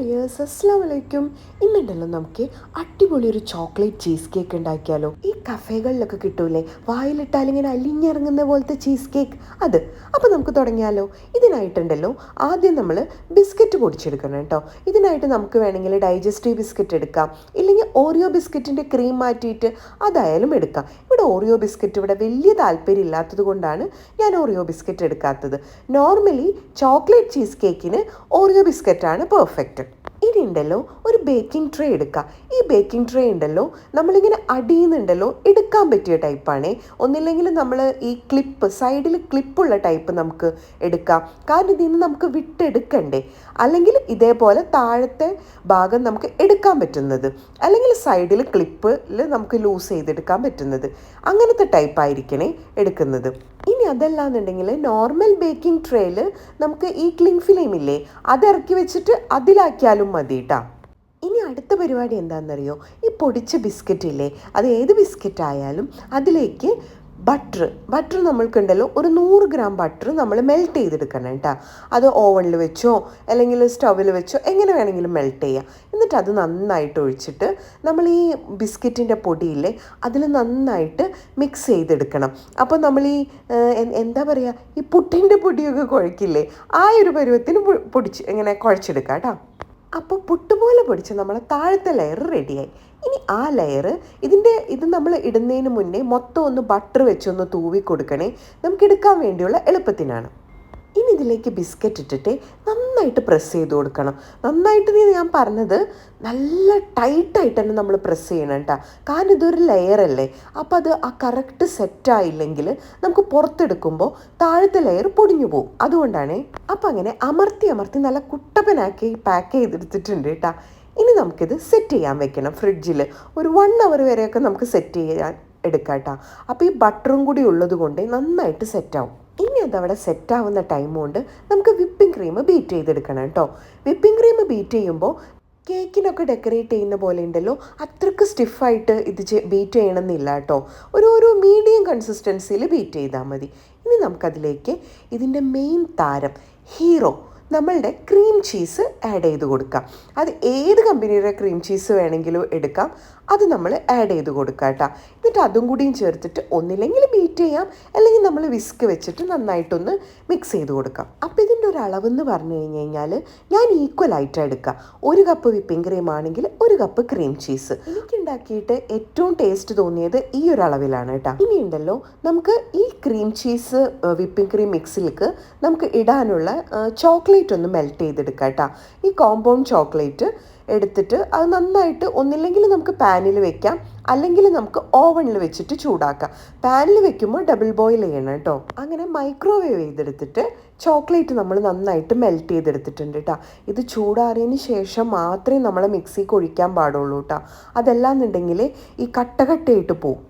Dears അസ്സാം വലൈക്കും ഇന്നുണ്ടല്ലോ നമുക്ക് അടിപൊളി ഒരു ചോക്ലേറ്റ് ചീസ് കേക്ക് ഉണ്ടാക്കിയാലോ. ഈ കഫേകളിലൊക്കെ കിട്ടൂലേ? വായിലിട്ടാൽ ഇങ്ങനെ അലിഞ്ഞിറങ്ങുന്ന പോലത്തെ ചീസ് കേക്ക് അത്. അപ്പോൾ നമുക്ക് തുടങ്ങിയാലോ? ഇതിനായിട്ടുണ്ടല്ലോ ആദ്യം നമ്മൾ ബിസ്ക്കറ്റ് പൊടിച്ചെടുക്കണം കേട്ടോ ഇതിനായിട്ട് നമുക്ക് വേണമെങ്കിൽ ഡൈജസ്റ്റീവ് ബിസ്ക്കറ്റ് എടുക്കാം. ഇല്ലെങ്കിൽ ഓറിയോ ബിസ്ക്കറ്റിന്റെ ക്രീം മാറ്റിയിട്ട് അതായാലും എടുക്കാം. ഇവിടെ ഓറിയോ ബിസ്ക്കറ്റ് ഇവിടെ വലിയ താല്പര്യം ഇല്ലാത്തത് കൊണ്ടാണ് ഞാൻ ഓറിയോ ബിസ്ക്കറ്റ് എടുക്കാത്തത്. നോർമലി ചോക്ലേറ്റ് ചീസ് കേക്കിന് ഓറിയോ ബിസ്ക്കറ്റാണ് പെർഫെക്റ്റ് ഉണ്ടല്ലോ ഒരു ബേക്കിംഗ് ട്രേ എടുക്കുക ഈ ബേക്കിംഗ് ട്രേ ഉണ്ടല്ലോ നമ്മളിങ്ങനെ അടിയുന്നുണ്ടല്ലോ എടുക്കാൻ പറ്റിയ ടൈപ്പാണേ ഒന്നില്ലെങ്കിൽ നമ്മൾ ഈ ക്ലിപ്പ് സൈഡിൽ ക്ലിപ്പുള്ള ടൈപ്പ് നമുക്ക് എടുക്കാം. കാരണം ഇതിൽ നിന്ന് നമുക്ക് വിട്ടെടുക്കണ്ടേ. അല്ലെങ്കിൽ ഇതേപോലെ താഴത്തെ ഭാഗം നമുക്ക് എടുക്കാൻ പറ്റുന്നത്. അല്ലെങ്കിൽ സൈഡിൽ ക്ലിപ്പിൽ നമുക്ക് ലൂസ് ചെയ്തെടുക്കാൻ പറ്റുന്നത്. അങ്ങനത്തെ ടൈപ്പായിരിക്കണേ എടുക്കുന്നത്. ഇനി അതല്ലാന്നുണ്ടെങ്കിൽ നോർമൽ ബേക്കിംഗ് ട്രേയിൽ നമുക്ക് ഈ ക്ലിങ് ഫിലിം ഇല്ലേ അത് ഇറക്കി വെച്ചിട്ട് അതിലാക്കിയാലും മതി കേട്ടോ ഇനി അടുത്ത പരിപാടി എന്താണെന്നറിയോ ഈ പൊടിച്ച ബിസ്ക്കറ്റ് ഇല്ലേ അത് ഏത് ബിസ്ക്കറ്റ് ആയാലും അതിലേക്ക് ബട്ടർ. ബട്ടർ നമ്മൾക്കുണ്ടല്ലോ ഒരു നൂറ് ഗ്രാം ബട്ടർ നമ്മൾ മെൽറ്റ് ചെയ്തെടുക്കണം കേട്ടോ അത് ഓവനിൽ വെച്ചോ അല്ലെങ്കിൽ സ്റ്റൗവിൽ വെച്ചോ എങ്ങനെ വേണമെങ്കിലും മെൽറ്റ് ചെയ്യാം. എന്നിട്ട് അത് നന്നായിട്ട് ഒഴിച്ചിട്ട് നമ്മൾ ഈ ബിസ്ക്കറ്റിന്റെ പൊടിയില്ലേ അതിൽ നന്നായിട്ട് മിക്സ് ചെയ്തെടുക്കണം. അപ്പോൾ നമ്മൾ ഈ എന്താ പറയുക ഈ പുട്ടിന്റെ പൊടിയൊക്കെ കുഴക്കില്ലേ ആ ഒരു പരുവത്തിന് പൊടിച്ച് ഇങ്ങനെ കുഴച്ചെടുക്കാം കേട്ടോ അപ്പോൾ പുട്ടുപോലെ പൊടിച്ച് നമ്മൾ താഴത്തെ ലെയർ റെഡിയായി ഇനി ആ ലെയർ ഇതിന്റെ ഇത് നമ്മൾ ഇടുന്നതിന് മുന്നേ മൊത്തം ഒന്ന് ബട്ടർ വെച്ചൊന്ന് തൂവി കൊടുക്കണേ നമുക്ക് എടുക്കാൻ വേണ്ടിയുള്ള എളുപ്പത്തിനാണ്. ഇനി ഇതിലേക്ക് ബിസ്ക്കറ്റ് ഇട്ടിട്ട് നന്നായിട്ട് പ്രസ് ചെയ്ത് കൊടുക്കണം. നന്നായിട്ട് നീ ഞാൻ പറഞ്ഞത് നല്ല ടൈറ്റായിട്ട് തന്നെ നമ്മൾ പ്രസ് ചെയ്യണം കേട്ടോ കാരണം ഇതൊരു ലെയർ അല്ലേ? അപ്പോൾ അത് ആ കറക്റ്റ് സെറ്റായില്ലെങ്കിൽ നമുക്ക് പുറത്തെടുക്കുമ്പോൾ താഴത്തെ ലെയർ പൊടിഞ്ഞു പോകും അതുകൊണ്ടാണ് അപ്പം അങ്ങനെ അമർത്തി അമർത്തി നല്ല കുട്ടപ്പനാക്കി പാക്ക് ചെയ്തെടുത്തിട്ടുണ്ട് കേട്ടോ ഇനി നമുക്കിത് സെറ്റ് ചെയ്യാൻ വെക്കണം. ഫ്രിഡ്ജിൽ ഒരു വൺ അവർ വരെയൊക്കെ നമുക്ക് സെറ്റ് ചെയ്യാൻ എടുക്കാം കേട്ടോ അപ്പോൾ ഈ ബട്ടറും കൂടി ഉള്ളത് കൊണ്ട് നന്നായിട്ട് സെറ്റാവും ഇനി അതവിടെ സെറ്റാവുന്ന ടൈം കൊണ്ട് നമുക്ക് വിപ്പിംഗ് ക്രീം ബീറ്റ് ചെയ്തെടുക്കണം കേട്ടോ വിപ്പിംഗ് ക്രീം ബീറ്റ് ചെയ്യുമ്പോൾ കേക്കിനൊക്കെ ഡെക്കറേറ്റ് ചെയ്യുന്ന പോലെ ഉണ്ടല്ലോ അത്രയ്ക്ക് സ്റ്റിഫായിട്ട് ഇത് ബീറ്റ് ചെയ്യണമെന്നില്ല കേട്ടോ ഒരു ഒരു മീഡിയം കൺസിസ്റ്റൻസിയിൽ ബീറ്റ് ചെയ്താൽ മതി. ഇനി നമുക്കതിലേക്ക് ഇതിന്റെ മെയിൻ താരം ഹീറോ നമ്മളുടെ ക്രീം ചീസ് ആഡ് ചെയ്ത് കൊടുക്കാം. അത് ഏത് കമ്പനിയുടെ ക്രീം ചീസ് വേണമെങ്കിലും എടുക്കാം അത് നമ്മൾ ആഡ് ചെയ്ത് കൊടുക്കാം കേട്ടോ എന്നിട്ട് അതും കൂടിയും ചേർത്തിട്ട് ഒന്നില്ലെങ്കിൽ ബീറ്റ് ചെയ്യാം. അല്ലെങ്കിൽ നമ്മൾ വിസ്ക് വെച്ചിട്ട് നന്നായിട്ടൊന്ന് മിക്സ് ചെയ്ത് കൊടുക്കാം. അപ്പോൾ ഇതിന്റെ ഒരു അളവെന്ന് പറഞ്ഞു കഴിഞ്ഞ് കഴിഞ്ഞാൽ ഞാൻ ഈക്വൽ എടുക്കുക. എടുക്കാം ഒരു കപ്പ് വിപ്പിംഗ് ക്രീം ആണെങ്കിൽ ഒരു കപ്പ് ക്രീം ചീസ് എനിക്കുണ്ടാക്കിയിട്ട് ഏറ്റവും ടേസ്റ്റ് തോന്നിയത് ഈ ഒരു അളവിലാണ് കേട്ടോ. ഇനിയുണ്ടല്ലോ നമുക്ക് ഈ ക്രീം ചീസ് വിപ്പിംഗ് ക്രീം മിക്സിലേക്ക് നമുക്ക് ഇടാനുള്ള ചോക്ലേറ്റ് ഒന്ന് മെൽറ്റ് ചെയ്തെടുക്കാം കേട്ടോ. ഈ കോമ്പൗണ്ട് ചോക്ലേറ്റ് എടുത്തിട്ട് അത് നന്നായിട്ട് ഒന്നില്ലെങ്കിൽ നമുക്ക് പാനിൽ വെക്കാം. അല്ലെങ്കിൽ നമുക്ക് ഓവണിൽ വെച്ചിട്ട് ചൂടാക്കാം. പാനിൽ വെക്കുമ്പോൾ ഡബിൾ ബോയിൽ ചെയ്യണം കേട്ടോ അങ്ങനെ മൈക്രോവേവ് ചെയ്തെടുത്തിട്ട് ചോക്ലേറ്റ് നമ്മൾ നന്നായിട്ട് മെൽറ്റ് ചെയ്തെടുത്തിട്ടുണ്ട് കേട്ടോ ഇത് ചൂടാറിയതിന് ശേഷം മാത്രമേ നമ്മൾ മിക്സിക്ക് ഒഴിക്കാൻ പാടുള്ളൂ കേട്ടോ അതല്ലാന്നുണ്ടെങ്കിൽ ഈ കട്ടകട്ടയിട്ട് പോവും.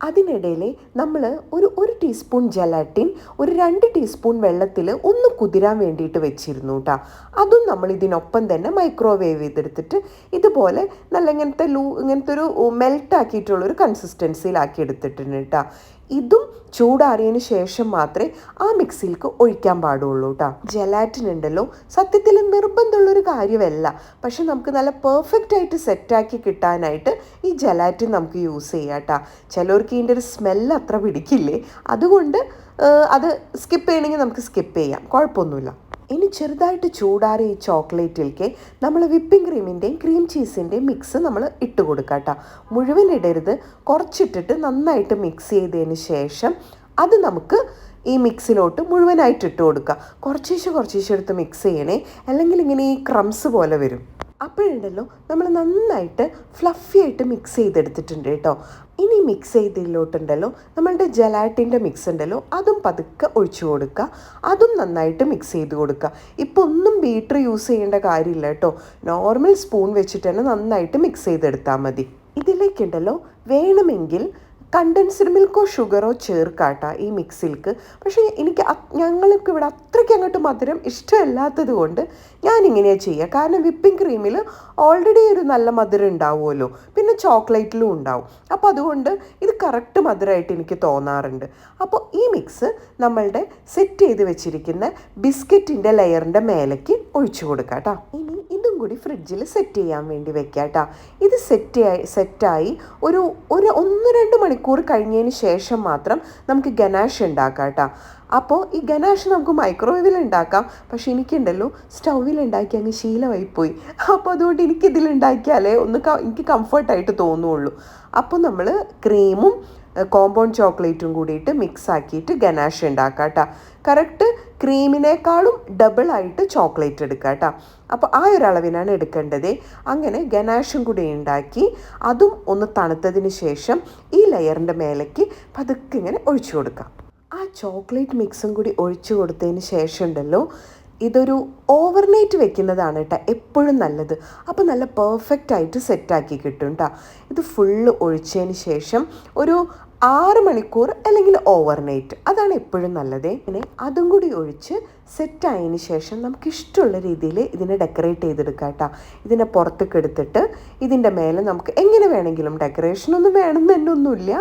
അതിനിടയിൽ നമ്മൾ ഒരു ഒരു ടീസ്പൂൺ ജലാറ്റിൻ ഒരു രണ്ട് ടീസ്പൂൺ വെള്ളത്തിൽ ഒന്ന് കുതിരാൻ വേണ്ടിയിട്ട് വെച്ചിരുന്നു കേട്ടോ അതും നമ്മൾ ഇതിനൊപ്പം തന്നെ മൈക്രോവേവ് ചെയ്തെടുത്തിട്ട് ഇതുപോലെ നല്ല ഇങ്ങനത്തെ ലൂ ഇങ്ങനത്തെ ഒരു മെൽട്ടാക്കിയിട്ടുള്ളൊരു കൺസിസ്റ്റൻസിയിലാക്കി എടുത്തിട്ടുണ്ട് കേട്ടോ ഇതും ചൂടാറിയതിന് ശേഷം മാത്രമേ ആ മിക്സിയിലേക്ക് ഒഴിക്കാൻ പാടുള്ളൂ കേട്ടോ ജലാറ്റിൻ ഉണ്ടല്ലോ സത്യത്തിൽ നിർബന്ധമുള്ളൊരു കാര്യമല്ല. പക്ഷെ നമുക്ക് നല്ല പെർഫെക്റ്റ് ആയിട്ട് സെറ്റാക്കി കിട്ടാനായിട്ട് ഈ ജലാറ്റിൻ നമുക്ക് യൂസ് ചെയ്യാം കേട്ടോ ചിലവർക്ക് ഇതിന്റെ ഒരു സ്മെല്ല് അത്ര പിടിക്കില്ലേ? അതുകൊണ്ട് അത് സ്കിപ്പ് ചെയ്യണമെങ്കിൽ നമുക്ക് സ്കിപ്പ് ചെയ്യാം. കുഴപ്പമൊന്നുമില്ല. ഇനി ചെറുതായിട്ട് ചൂടാറിയ ഈ ചോക്ലേറ്റിലേക്ക് നമ്മൾ വിപ്പിംഗ് ക്രീമിന്റെയും ക്രീം ചീസിന്റെയും മിക്സ് നമ്മൾ ഇട്ട് കൊടുക്കുക കേട്ടോ മുഴുവൻ ഇടരുത്. കുറച്ചിട്ടിട്ട് നന്നായിട്ട് മിക്സ് ചെയ്തതിന് ശേഷം അത് നമുക്ക് ഈ മിക്സിലോട്ട് മുഴുവനായിട്ട് ഇട്ട് കൊടുക്കുക കുറച്ചേശ്ശെ കുറച്ചേശ്ശെ എടുത്ത് മിക്സ് ചെയ്യണേ. അല്ലെങ്കിൽ ഇങ്ങനെ ഈ ക്രംസ് പോലെ വരും. അപ്പോഴുണ്ടല്ലോ നമ്മൾ നന്നായിട്ട് ഫ്ലഫി ആയിട്ട് മിക്സ് ചെയ്തെടുത്തിട്ടുണ്ട് കേട്ടോ. ഇനി മിക്സ് ചെയ്തതിലോട്ടുണ്ടല്ലോ നമ്മളുടെ ജലാറ്റിന്റെ മിക്സ് ഉണ്ടല്ലോ അതും പതുക്കെ ഒഴിച്ചു കൊടുക്കുക. അതും നന്നായിട്ട് മിക്സ് ചെയ്ത് കൊടുക്കുക. ഇപ്പോൾ ഒന്നും ബീറ്റർ യൂസ് ചെയ്യേണ്ട കാര്യമില്ല കേട്ടോ. നോർമൽ സ്പൂൺ വെച്ചിട്ട് തന്നെ നന്നായിട്ട് മിക്സ് ചെയ്തെടുത്താൽ മതി. ഇതിലേക്കുണ്ടല്ലോ വേണമെങ്കിൽ കണ്ടൻസ്ഡ് മിൽക്കോ ഷുഗറോ ചേർക്കാട്ട ഈ മിക്സിൽക്ക് പക്ഷേ എനിക്ക് ഞങ്ങൾക്ക് ഇവിടെ അത്രയ്ക്ക് അങ്ങോട്ട് മധുരം ഇഷ്ടമല്ലാത്തത് കൊണ്ട് ഞാനിങ്ങനെയാണ് ചെയ്യുക. കാരണം വിപ്പിംഗ് ക്രീമിൽ ഓൾറെഡി ഒരു നല്ല മധുരം ഉണ്ടാവുമല്ലോ. പിന്നെ ചോക്ലേറ്റിലും ഉണ്ടാവും. അപ്പോൾ അതുകൊണ്ട് ഇത് കറക്റ്റ് മധുരമായിട്ട് എനിക്ക് തോന്നാറുണ്ട്. അപ്പോൾ ഈ മിക്സ് നമ്മളുടെ സെറ്റ് ചെയ്ത് വെച്ചിരിക്കുന്ന ബിസ്ക്കറ്റിന്റെ ലെയറിന്റെ മേലേക്ക് ഒഴിച്ചു കൊടുക്കാം കേട്ടോ ഇനി കൂടി ഫ്രിഡ്ജിൽ സെറ്റ് ചെയ്യാൻ വേണ്ടി വെക്കാം കേട്ടോ ഇത് സെറ്റ് സെറ്റായി ഒരു ഒരു ഒന്ന് രണ്ട് മണിക്കൂർ കഴിഞ്ഞതിന് ശേഷം മാത്രം നമുക്ക് ഗനാഷ് ഉണ്ടാക്കാം കേട്ടോ അപ്പോൾ ഈ ഗനാഷ് നമുക്ക് മൈക്രോവേവിൽ ഉണ്ടാക്കാം. പക്ഷേ എനിക്കുണ്ടല്ലോ സ്റ്റൗവിൽ ഉണ്ടാക്കി അങ്ങ് ശീലമായിപ്പോയി അപ്പോൾ അതുകൊണ്ട് എനിക്കിതിൽ ഉണ്ടാക്കിയാലേ ഒന്ന് എനിക്ക് കംഫർട്ടായിട്ട് തോന്നുള്ളൂ. അപ്പോൾ നമ്മൾ ക്രീമും കോമ്പൗണ്ട് ചോക്ലേറ്റും കൂടിയിട്ട് മിക്സ് ആക്കിയിട്ട് ഗനാഷ് ഉണ്ടാക്കാം കേട്ടോ കറക്റ്റ് ക്രീമിനേക്കാളും ഡബിൾ ആയിട്ട് ചോക്ലേറ്റ് എടുക്കുക കേട്ടോ. അപ്പോൾ ആ ഒരു അളവിനാണ് എടുക്കേണ്ടത്. അങ്ങനെ ഗനാഷും കൂടി ഉണ്ടാക്കി അതും ഒന്ന് തണുത്തതിന് ശേഷം ഈ ലെയറിന്റെ മേലേക്ക് പതുക്കെ ഇങ്ങനെ ഒഴിച്ചു കൊടുക്കാം ആ ചോക്ലേറ്റ് മിക്സും കൂടി ഒഴിച്ചു കൊടുത്തതിന് ശേഷം ഉണ്ടല്ലോ ഇതൊരു ഓവർനൈറ്റ് വെക്കുന്നതാണ് കേട്ടോ എപ്പോഴും നല്ലത്. അപ്പോൾ നല്ല പെർഫെക്റ്റ് ആയിട്ട് സെറ്റാക്കി കിട്ടും കേട്ടോ. ഇത് ഫുള്ള് ഒഴിച്ചതിന് ശേഷം ഒരു ആറ് മണിക്കൂർ അല്ലെങ്കിൽ ഓവർനൈറ്റ് അതാണ് എപ്പോഴും നല്ലത്. പിന്നെ അതും കൂടി ഒഴിച്ച് സെറ്റ് ആയതിനു ശേഷം നമുക്ക് ഇഷ്ടമുള്ള രീതിയിൽ ഇതിനെ ഡെക്കറേറ്റ് ചെയ്തെടുക്കാം കേട്ടോ. ഇതിനെ പുറത്തേക്ക് എടുത്തിട്ട് ഇതിന്റെ മേലെ നമുക്ക് എങ്ങനെ വേണമെങ്കിലും ഡെക്കറേഷൻ ഒന്നും വേണമെന്ന് തന്നെ ഒന്നുമില്ല.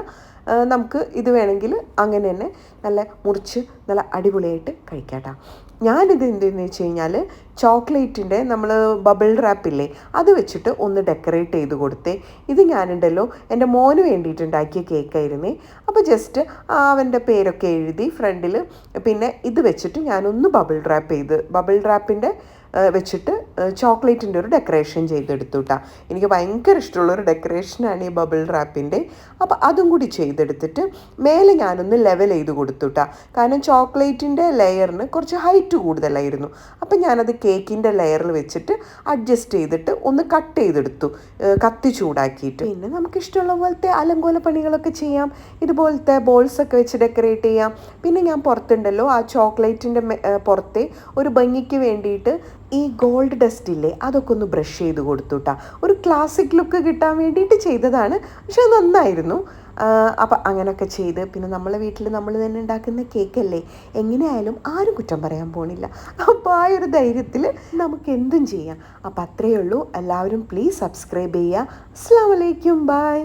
നമുക്ക് ഇത് വേണമെങ്കിൽ അങ്ങനെ തന്നെ നല്ല മുറിച്ച് നല്ല അടിപൊളിയായിട്ട് കഴിക്കാം കേട്ടോ ഞാനിത് എന്തെന്ന് വെച്ച് കഴിഞ്ഞാൽ ചോക്ലേറ്റിന്റെ നമ്മൾ ബബിൾ റാപ്പില്ലേ അത് വെച്ചിട്ട് ഒന്ന് ഡെക്കറേറ്റ് ചെയ്ത് കൊടുത്തേ. ഇത് ഞാനുണ്ടല്ലോ എന്റെ മോന് വേണ്ടിയിട്ടുണ്ടാക്കിയ കേക്കായിരുന്നേ. അപ്പോൾ ജസ്റ്റ് അവന്റെ പേരൊക്കെ എഴുതി ഫ്രണ്ടിൽ പിന്നെ ഇത് വെച്ചിട്ട് ഞാനൊന്ന് ബബിൾ റാപ്പ് ചെയ്ത് ബബിൾ റാപ്പിന്റെ വെച്ചിട്ട് ചോക്ലേറ്റിന്റെ ഒരു ഡെക്കറേഷൻ ചെയ്തെടുത്തു കേട്ടോ എനിക്ക് ഭയങ്കര ഇഷ്ടമുള്ളൊരു ഡെക്കറേഷനാണ് ഈ ബബിൾ റാപ്പിന്റെ. അപ്പോൾ അതും കൂടി ചെയ്തെടുത്തിട്ട് മേലെ ഞാനൊന്ന് ലെവൽ ചെയ്ത് കൊടുത്തു കേട്ടോ കാരണം ചോക്ലേറ്റിന്റെ ലെയറിന് കുറച്ച് ഹൈറ്റ് കൂടുതലായിരുന്നു. അപ്പം ഞാനത് കേക്കിന്റെ ലെയറിൽ വെച്ചിട്ട് അഡ്ജസ്റ്റ് ചെയ്തിട്ട് ഒന്ന് കട്ട് ചെയ്തെടുത്തു. കത്തി ചൂടാക്കിയിട്ട്. പിന്നെ നമുക്ക് ഇഷ്ടമുള്ള പോലത്തെ അലങ്കോല പണികളൊക്കെ ചെയ്യാം. ഇതുപോലത്തെ ബോൾസൊക്കെ വെച്ച് ഡെക്കറേറ്റ് ചെയ്യാം. പിന്നെ ഞാൻ പുറത്തുണ്ടല്ലോ ആ ചോക്ലേറ്റിന്റെ പുറത്തെ ഒരു ഭംഗിക്ക് വേണ്ടിയിട്ട് ഈ ഗോൾഡ് ഡസ്റ്റ് ഇല്ലേ അതൊക്കെ ഒന്ന് ബ്രഷ് ചെയ്ത് കൊടുത്തുട്ടാ. ഒരു ക്ലാസിക് ലുക്ക് കിട്ടാൻ വേണ്ടിയിട്ട് ചെയ്തതാണ് പക്ഷെ അത് നന്നായിരുന്നു. അപ്പം അങ്ങനെയൊക്കെ ചെയ്ത് പിന്നെ നമ്മളെ വീട്ടിൽ നമ്മൾ തന്നെ ഉണ്ടാക്കുന്ന കേക്കല്ലേ എങ്ങനെയായാലും ആരും കുറ്റം പറയാൻ പോണില്ല. അപ്പോൾ ആ ഒരു ധൈര്യത്തിൽ നമുക്ക് എന്തും ചെയ്യാം. അപ്പം അത്രയേ ഉള്ളൂ. എല്ലാവരും പ്ലീസ് സബ്സ്ക്രൈബ് ചെയ്യുക. അസ്സാം വലൈക്കും ബൈ